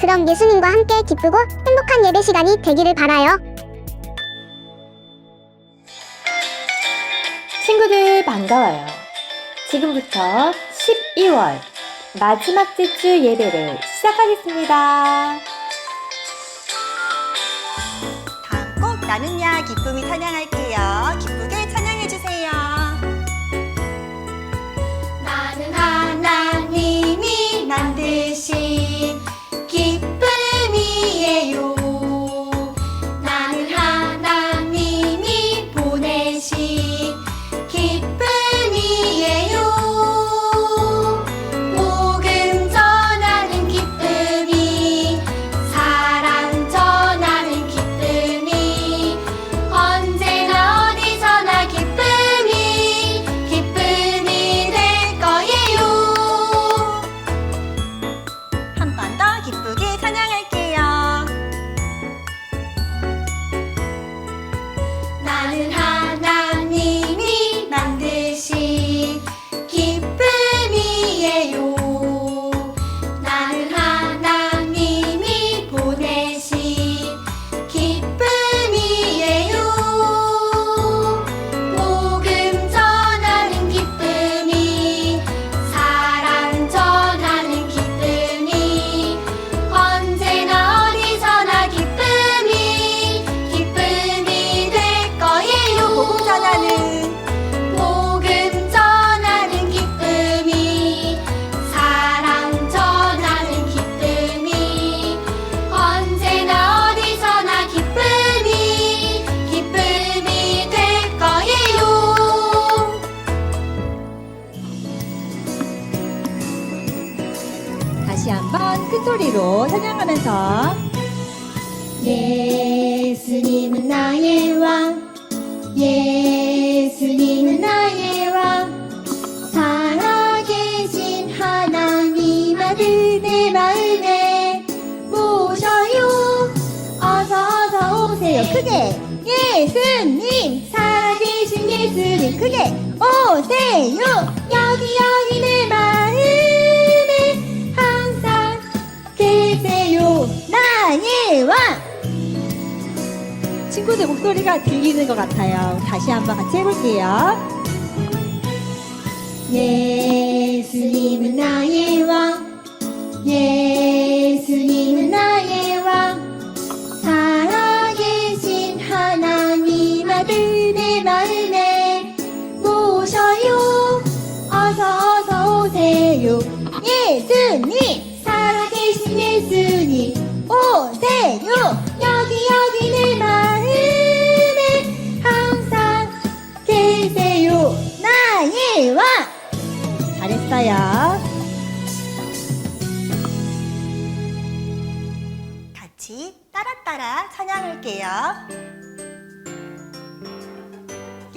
그럼 예수님과 함께 기쁘고 행복한 예배 시간이 되기를 바라요. 친구들 반가워요. 지금부터 12월 마지막 주 예배를 시작하겠습니다. 다음 곡 나는 야 기쁨이 찬양할게요. 소리로 찬양하면서. 예수님은 나의 왕 예수님은 나의 왕. 살아계신 하나님 아들 내 마음에 모셔요. 어서 어서 오세요. 크게. 예수님 살아계신 예수님 크게 오세요. 여기 여기 친구들 목소리가 들리는 것 같아요. 다시 한번 같이 해볼게요. 예수님은 나의 왕 예 따라따라 찬양할게요.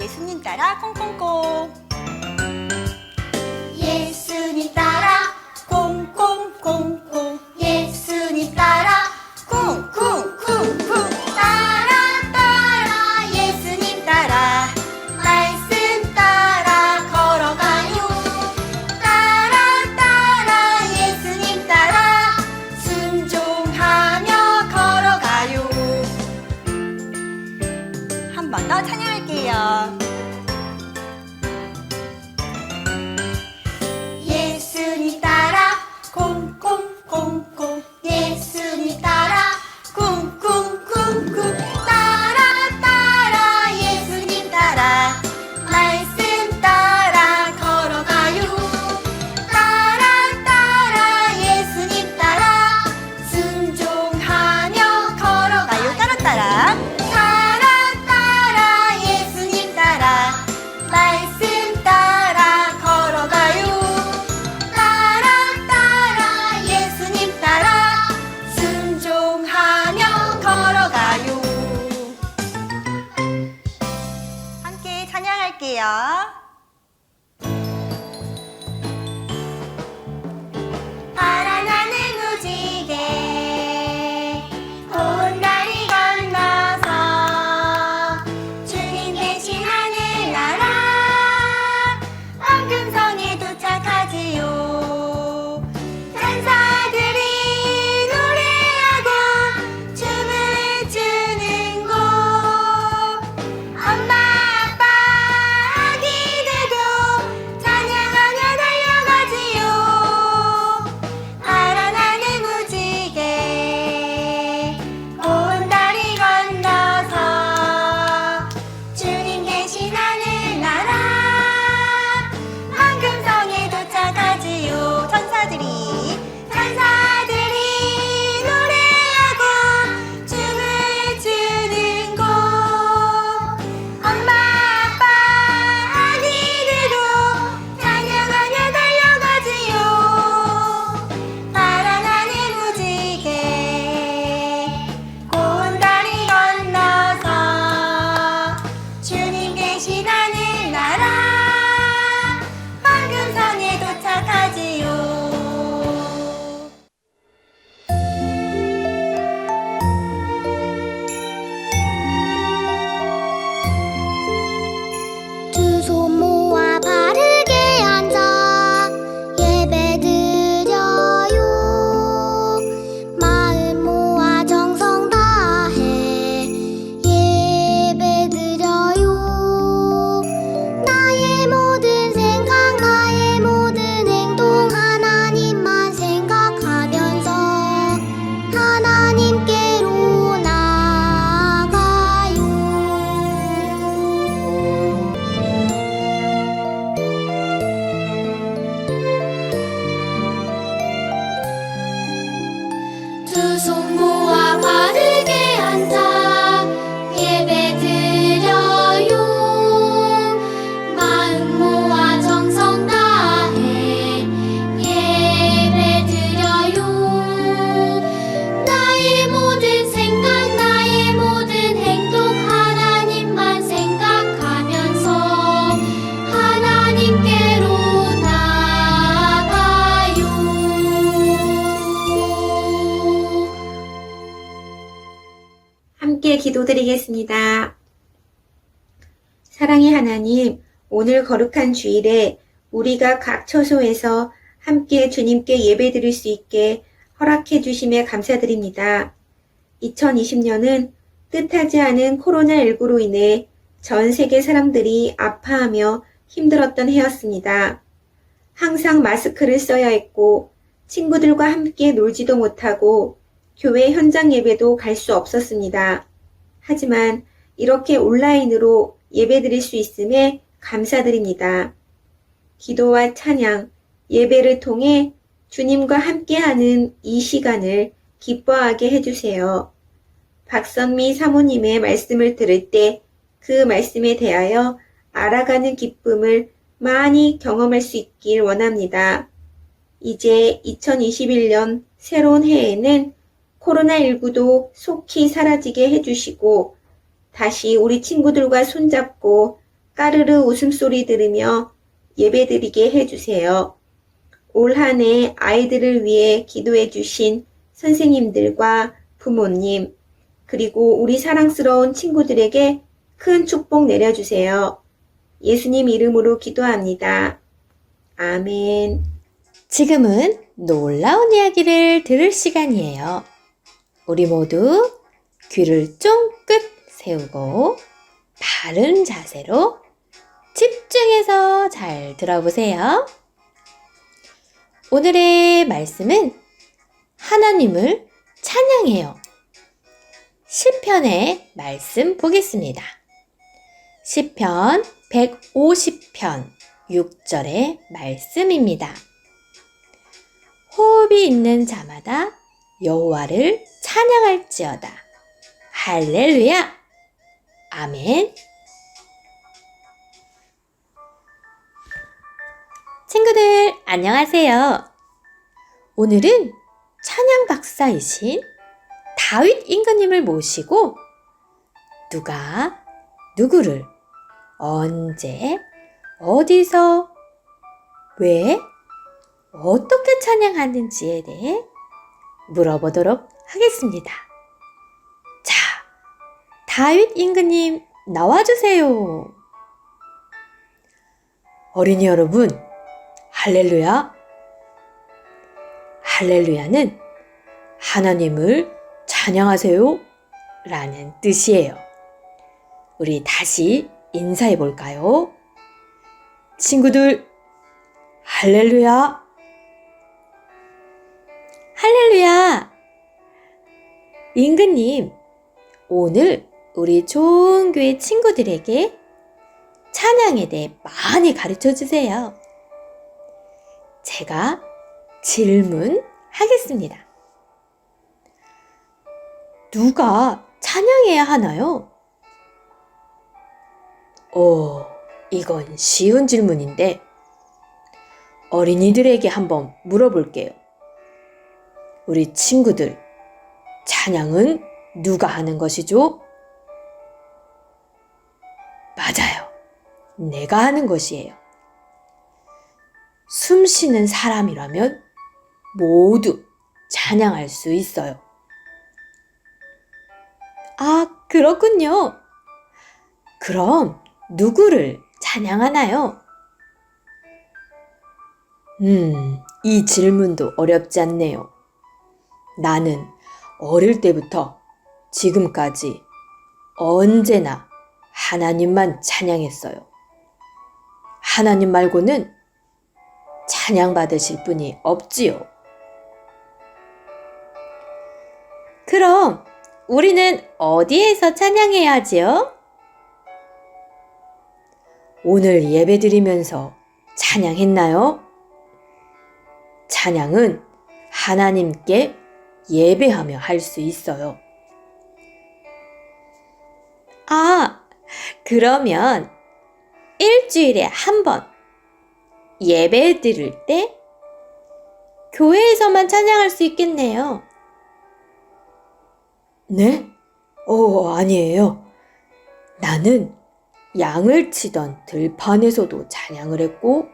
예수님 따라 콩콩콩. 기도드리겠습니다. 사랑의 하나님, 오늘 거룩한 주일에 우리가 각 처소에서 함께 주님께 예배 드릴 수 있게 허락해 주심에 감사드립니다. 2020년은 뜻하지 않은 코로나19로 인해 전 세계 사람들이 아파하며 힘들었던 해였습니다. 항상 마스크를 써야 했고 친구들과 함께 놀지도 못하고 교회 현장 예배도 갈 수 없었습니다. 하지만 이렇게 온라인으로 예배드릴 수 있음에 감사드립니다. 기도와 찬양, 예배를 통해 주님과 함께하는 이 시간을 기뻐하게 해주세요. 박선미 사모님의 말씀을 들을 때 그 말씀에 대하여 알아가는 기쁨을 많이 경험할 수 있길 원합니다. 이제 2021년 새로운 해에는 코로나19도 속히 사라지게 해주시고 다시 우리 친구들과 손잡고 까르르 웃음소리 들으며 예배드리게 해주세요. 올 한 해 아이들을 위해 기도해 주신 선생님들과 부모님, 그리고 우리 사랑스러운 친구들에게 큰 축복 내려주세요. 예수님 이름으로 기도합니다. 아멘. 지금은 놀라운 이야기를 들을 시간이에요. 우리 모두 귀를 쫑긋 세우고 바른 자세로 집중해서 잘 들어보세요. 오늘의 말씀은 하나님을 찬양해요. 시편의 말씀 보겠습니다. 시편 150편 6절의 말씀입니다. 호흡이 있는 자마다 여호와를 찬양할지어다. 할렐루야. 아멘. 친구들 안녕하세요. 오늘은 찬양 박사이신 다윗 임금님을 모시고 누가 누구를 언제 어디서 왜 어떻게 찬양하는지에 대해 물어보도록 하겠습니다. 자, 다윗 임금님 나와주세요. 어린이 여러분, 할렐루야. 할렐루야는 하나님을 찬양하세요. 라는 뜻이에요. 우리 다시 인사해 볼까요? 친구들, 할렐루야. 임금님, 오늘 우리 좋은 교회 친구들에게 찬양에 대해 많이 가르쳐 주세요. 제가 질문하겠습니다. 누가 찬양해야 하나요? 어, 이건 쉬운 질문인데 어린이들에게 한번 물어볼게요. 우리 친구들, 찬양은 누가 하는 것이죠? 맞아요. 내가 하는 것이에요. 숨 쉬는 사람이라면 모두 찬양할 수 있어요. 아, 그렇군요. 그럼 누구를 찬양하나요? 음, 이 질문도 어렵지 않네요. 나는 어릴 때부터 지금까지 언제나 하나님만 찬양했어요. 하나님 말고는 찬양받으실 분이 없지요. 그럼 우리는 어디에서 찬양해야 하지요? 오늘 예배 드리면서 찬양했나요? 찬양은 하나님께 예배하며 할 수 있어요. 아, 그러면 일주일에 한 번 예배 드릴 때 교회에서만 찬양할 수 있겠네요. 네? 어, 아니에요. 나는 양을 치던 들판에서도 찬양을 했고,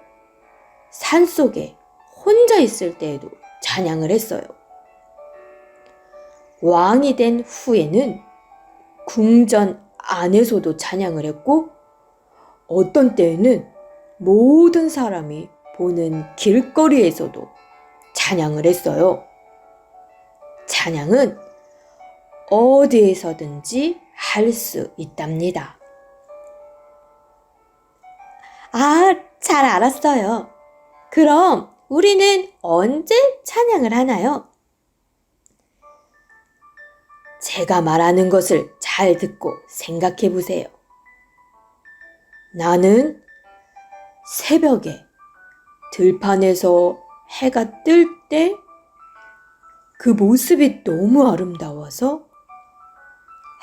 산 속에 혼자 있을 때에도 찬양을 했어요. 왕이 된 후에는 궁전 안에서도 찬양을 했고, 어떤 때에는 모든 사람이 보는 길거리에서도 찬양을 했어요. 찬양은 어디에서든지 할 수 있답니다. 아, 잘 알았어요. 그럼 우리는 언제 찬양을 하나요? 제가 말하는 것을 잘 듣고 생각해 보세요. 나는 새벽에 들판에서 해가 뜰 때 그 모습이 너무 아름다워서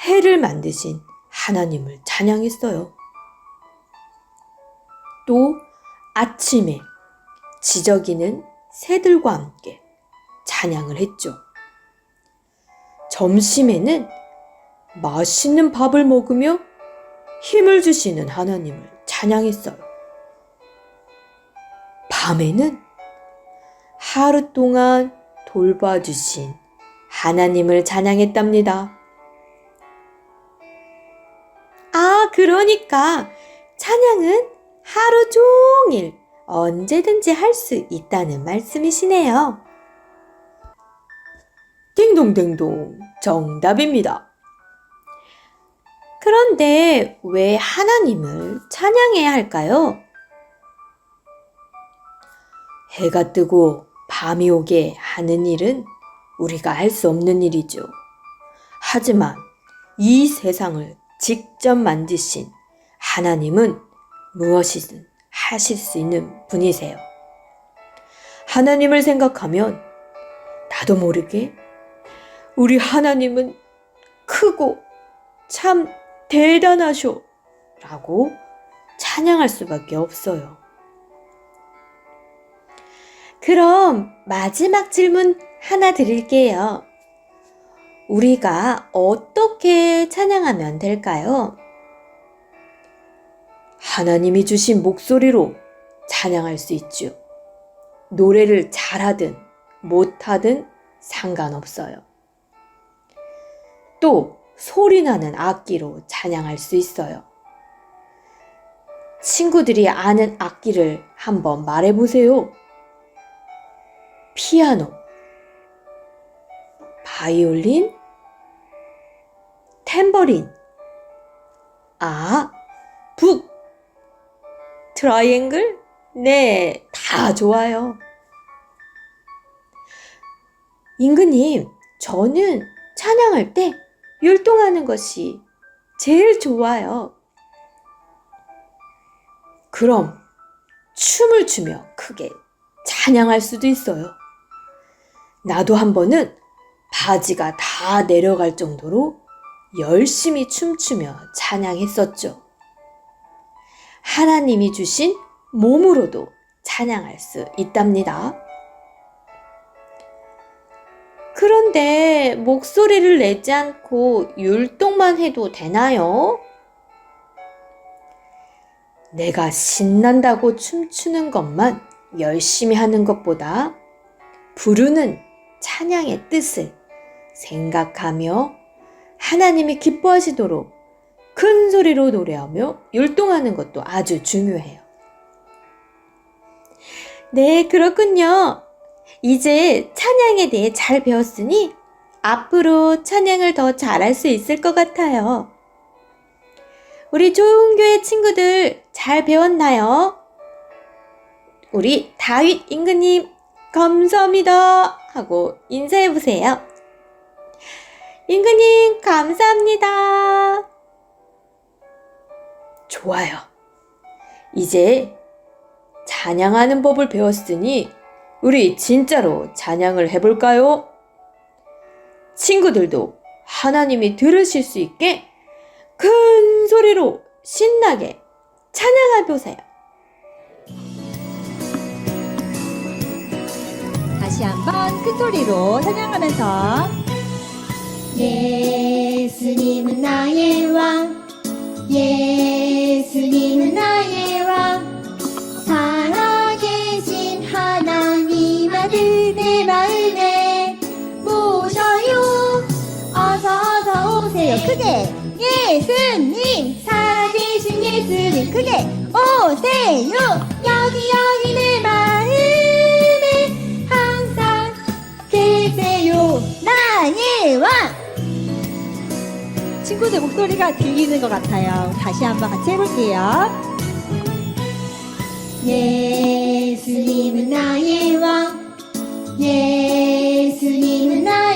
해를 만드신 하나님을 찬양했어요. 또 아침에 지저귀는 새들과 함께 찬양을 했죠. 점심에는 맛있는 밥을 먹으며 힘을 주시는 하나님을 찬양했어요. 밤에는 하루 동안 돌봐주신 하나님을 찬양했답니다. 아, 그러니까 찬양은 하루 종일 언제든지 할 수 있다는 말씀이시네요. 딩동댕동 정답입니다. 그런데 왜 하나님을 찬양해야 할까요? 해가 뜨고 밤이 오게 하는 일은 우리가 할 수 없는 일이죠. 하지만 이 세상을 직접 만드신 하나님은 무엇이든 하실 수 있는 분이세요. 하나님을 생각하면 나도 모르게 우리 하나님은 크고 참 대단하쇼 라고 찬양할 수밖에 없어요. 그럼 마지막 질문 하나 드릴게요. 우리가 어떻게 찬양하면 될까요? 하나님이 주신 목소리로 찬양할 수 있죠. 노래를 잘하든 못하든 상관없어요. 또 소리 나는 악기로 찬양할 수 있어요. 친구들이 아는 악기를 한번 말해보세요. 피아노, 바이올린, 탬버린, 아, 북, 트라이앵글? 네, 다 좋아요. 임금님, 저는 찬양할 때 율동하는 것이 제일 좋아요. 그럼 춤을 추며 크게 찬양할 수도 있어요. 나도 한 번은 바지가 다 내려갈 정도로 열심히 춤추며 찬양했었죠. 하나님이 주신 몸으로도 찬양할 수 있답니다. 그런데 목소리를 내지 않고 율동만 해도 되나요? 내가 신난다고 춤추는 것만 열심히 하는 것보다 부르는 찬양의 뜻을 생각하며 하나님이 기뻐하시도록 큰 소리로 노래하며 율동하는 것도 아주 중요해요. 네, 그렇군요. 이제 찬양에 대해 잘 배웠으니 앞으로 찬양을 더 잘할 수 있을 것 같아요. 우리 좋은 교회 친구들 잘 배웠나요? 우리 다윗 임금님 감사합니다 하고 인사해 보세요. 임금님 감사합니다. 좋아요. 이제 찬양하는 법을 배웠으니 우리 진짜로 찬양을 해볼까요? 친구들도 하나님이 들으실 수 있게 큰 소리로 신나게 찬양해 보세요. 다시 한번 큰 소리로 찬양하면서 예수님은 나의 왕 예수님은 나의 크게. 예수님 살아계신 예수님 크게. 오세요. 여기 여기 내 마음에 항상 계세요. 나의 왕. 친구들 목소리가 들리는 것 같아요. 다시 한번 같이 해볼게요. 예수님은 나의 왕. 예수님은 나의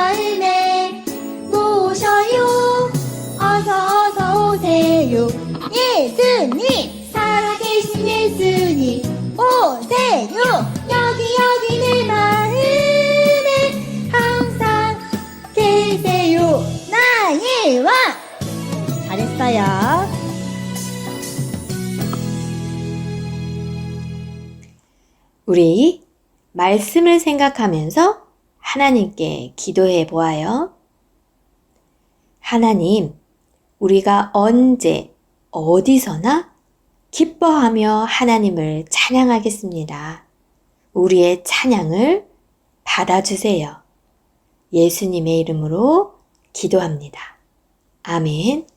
마음에 모셔요. 어서 어서 오세요. 예수님 살아계신 예수님 오세요. 여기 여기 내 마음에 항상 계세요. 나의 왕. 잘했어요. 우리 말씀을 생각하면서 하나님께 기도해 보아요. 하나님, 우리가 언제, 어디서나 기뻐하며 하나님을 찬양하겠습니다. 우리의 찬양을 받아주세요. 예수님의 이름으로 기도합니다. 아멘.